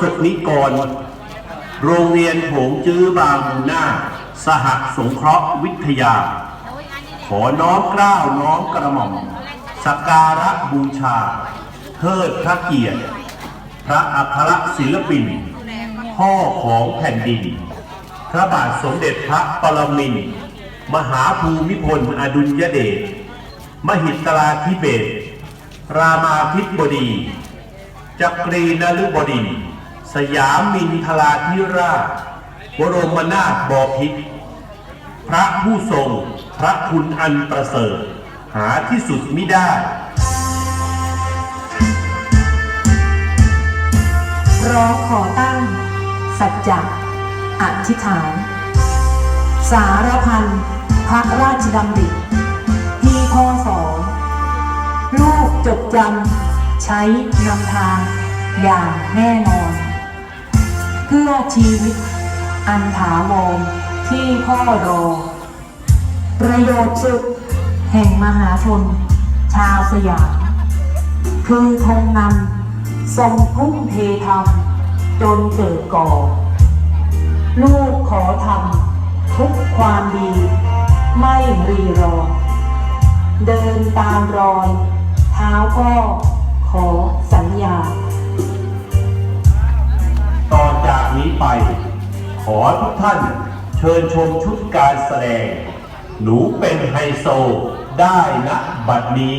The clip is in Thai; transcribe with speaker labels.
Speaker 1: สนิกร โรงเรียนโผงจื้อบางมูนาสหสงเคราะห์วิทยา ขอน้อมเกล้าวน้อมกระหม่อมสักการะบูชา เทิดพระเกียรติ พระอัครศิลปิน พ่อของแผ่นดิน พระบาทสมเด็จพระปรมินทรมหาภูมิพลอดุลยเดช มหิตราธิเบศรรามาธิบดี จักรีนฤบดินทร์ สยามมินทราธิราชบรมนาถบพิตรพระผู้ทรงพระคุณอันประเสริฐ หาที่สุดมิได้
Speaker 2: ร้องขอตั้ง สัจจะอธิษฐาน สารพันพระราชดำริที่พ่อสอนลูกจดจำใช้นำทางอย่างแน่นอน เพื่อชีวิต อันถาวรที่พ่อรอ ประโยชน์สุด แห่งมหาชน ชาวสยาม คือธงนำทรงทุ่มเททำจนเกิดก่อ ลูกขอทำทุกความดี ไม่รีรอ เดินตามรอย เท้าพ่อขอสัญญา
Speaker 1: นี้ไป ขอทุกท่านเชิญชมชุดการแสดง หนูเป็นไฮโซได้นะบัดนี้